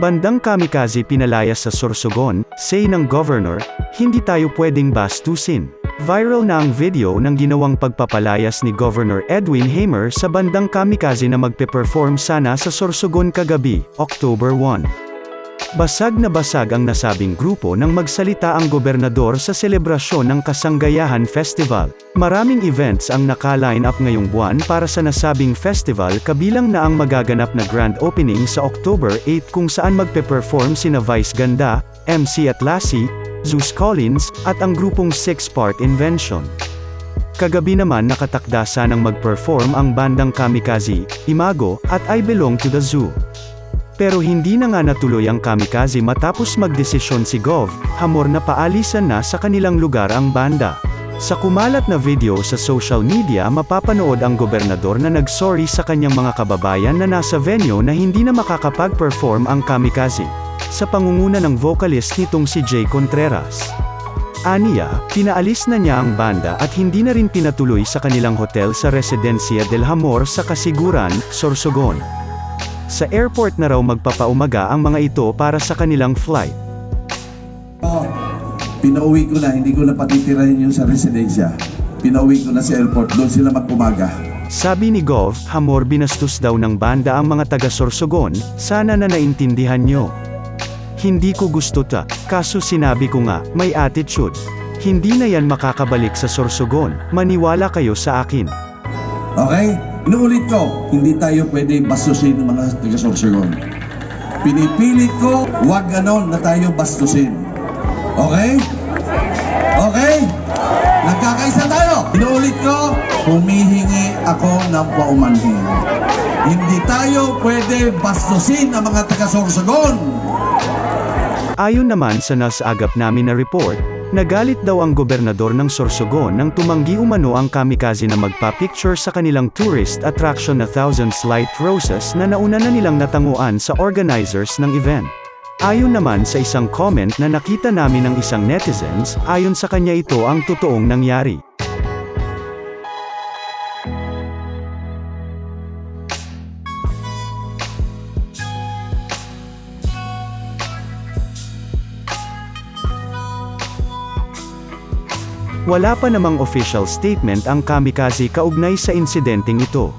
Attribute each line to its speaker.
Speaker 1: Bandang kamikaze pinalayas sa Sorsogon, say ng governor, hindi tayo pwedeng bastusin. Viral na ang video ng ginawang pagpapalayas ni Governor Edwin Hamer sa bandang kamikaze na magpe-perform sana sa Sorsogon kagabi, October 1. Basag na basag ang nasabing grupo nang magsalita ang gobernador sa selebrasyon ng Kasanggayahan Festival. Maraming events ang naka-line up ngayong buwan para sa nasabing festival kabilang na ang magaganap na grand opening sa October 8 kung saan magpe-perform sina Vice Ganda, MC at Lassie, Zeus Collins, at ang grupong Six Part Invention. Kagabi naman nakatakda sanang mag-perform ang bandang Kamikaze, Imago, at I Belong to the Zoo. Pero hindi na nga natuloy ang kamikaze matapos magdesisyon si Gov, hamor na paalisan na sa kanilang lugar ang banda. Sa kumalat na video sa social media mapapanood ang gobernador na nagsorry sa kanyang mga kababayan na nasa venue na hindi na makakapag-perform ang kamikaze. Sa pangunguna ng vocalist nitong si Jay Contreras. Aniya, pinaalis na niya ang banda at hindi na rin pinatuloy sa kanilang hotel sa Residencia del Hamor sa Kasiguran, Sorsogon. Sa airport na raw magpapaumaga ang mga ito para sa kanilang flight.
Speaker 2: Oh, pinauwi ko na, hindi ko na patitirahin yung sa residensya. Pinauwi ko na sa airport, doon sila magpumaga.
Speaker 1: Sabi ni Gov, Hamor binastos daw ng banda ang mga taga Sorsogon, sana na naintindihan nyo. Hindi ko gusto ta, kaso sinabi ko nga, may attitude. Hindi na yan makakabalik sa Sorsogon, maniwala kayo sa akin.
Speaker 2: Okay? Inuulit ko, hindi tayo pwede bastusin ng mga taga-sorsogon. Pinipilit ko, wag ganon na tayo bastusin. Okay? Okay? Nagkakaisa tayo. Inuulit ko, humihingi ako ng paumanhin. Hindi tayo pwede bastusin ang mga taga-sorsogon.
Speaker 1: Ayon naman sa nasagap namin na report, nagalit daw ang gobernador ng Sorsogon nang tumanggi umano ang kamikaze na magpa-picture sa kanilang tourist attraction na Thousands Light Roses na nauna na nilang natanguan sa organizers ng event. Ayon naman sa isang comment na nakita namin ng isang netizens, ayon sa kanya ito ang totoong nangyari. Wala pa namang official statement ang kamikaze kaugnay sa insidenteng ito.